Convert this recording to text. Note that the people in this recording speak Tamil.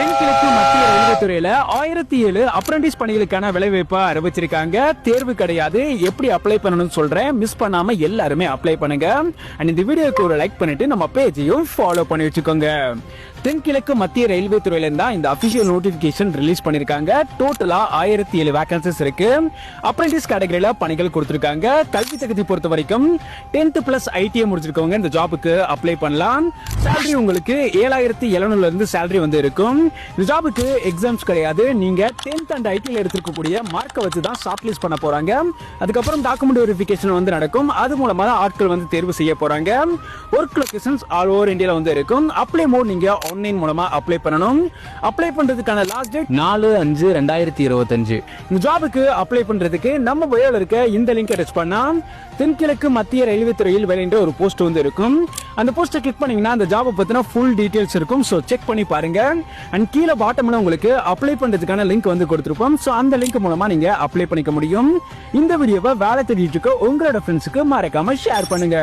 தென்கிழக்கு மத்திய ரயில்வே துறையில ஆயிரத்தி ஏழு அப்ரண்டிஸ் பணிகளுக்கான விளைவிப்பை அறிவிச்சிருக்காங்க. தேர்வு கிடையாது. எப்படி அப்ளை பண்ணணும்னு சொல்றேன். மிஸ் பண்ணாம எல்லாருமே அப்ளை பண்ணுங்க. அண்ட் இந்த வீடியோக்கு ஒரு லைக் பண்ணிட்டு நம்ம பேஜையும் ஃபாலோ பண்ணி வச்சுக்கோங்க. தென்கிழக்கு மத்திய ரயில்வே துறையில இருந்தா இந்த அபிஷியல் நோட்டிபிகேஷன் ரிலீஸ் பண்ணிருக்காங்க. டோட்டலா ஆயிரத்தி ஏழு வேகன்சிஸ் இருக்கு. அப்ரண்டிஸ் கேட்டகரியில பணிகள் கொடுத்திருக்காங்க. கல்வி தகுதி பொறுத்த வரைக்கும் டென்த் பிளஸ் ஐடிஐ முடிச்சிருக்கவங்க இந்த ஜாபுக்கு அப்ளை பண்ணலாம். சேலரி உங்களுக்கு ஏழாயிரத்தி எழுநூறுல இருந்து சேலரி வந்து இருக்கும். இந்த ஜாபுக்கு எக்ஸாம்ஸ் கிடையாது. நீங்க டென்த் அண்ட் ஐடியில் எடுத்திருக்கக்கூடிய மார்க்கை வச்சு தான் ஷார்ட் லிஸ்ட் பண்ண போறாங்க. அதுக்கப்புறம் டாக்குமெண்ட் வெரிஃபிகேஷன் வந்து நடக்கும். அது மூலமா தான் ஆட்கள் வந்து தேர்வு செய்ய போறாங்க. ஒர்க் லொகேஷன்ஸ் ஆல் ஓவர் இந்தியாவில் வந்து இருக்கும். அப்ளை மோட் நீங்க ஆன்லைன் மூலமா அப்ளை பண்ணணும். அப்ளை பண்றதுக்கான லாஸ்ட் டேட் நாலு அஞ்சு ரெண்டாயிரத்தி இருபத்தஞ்சு. இந்த ஜாபுக்கு அப்ளை பண்றதுக்கு நம்ம பயோல இருக்க இந்த லிங்கை டச் பண்ணா தென்கிழக்கு மத்திய ரயில்வே துறையில் வேலைன்ற ஒரு போஸ்ட் வந்து இருக்கும். அந்த போஸ்ட்டை கிளிக் பண்ணீங்கன்னா அந்த ஜாபை பத்தின ஃபுல் டீடைல்ஸ் இருக்கும். ஸோ செக் பண்ணி பாருங்க. அண்ட் கீழே பாட்டம்ல உங்களுக்கு அப்ளை பண்றதுக்கான லிங்க் வந்து கொடுத்துருப்போம். ஸோ அந்த லிங்க் மூலமா நீங்க அப்ளை பண்ணிக்க முடியும். இந்த வீடியோவை வேலை தேடிட்டு உங்களோட ஃப்ரெண்ட்ஸுக்கு மறக்காம ஷேர் பண்ணுங்க.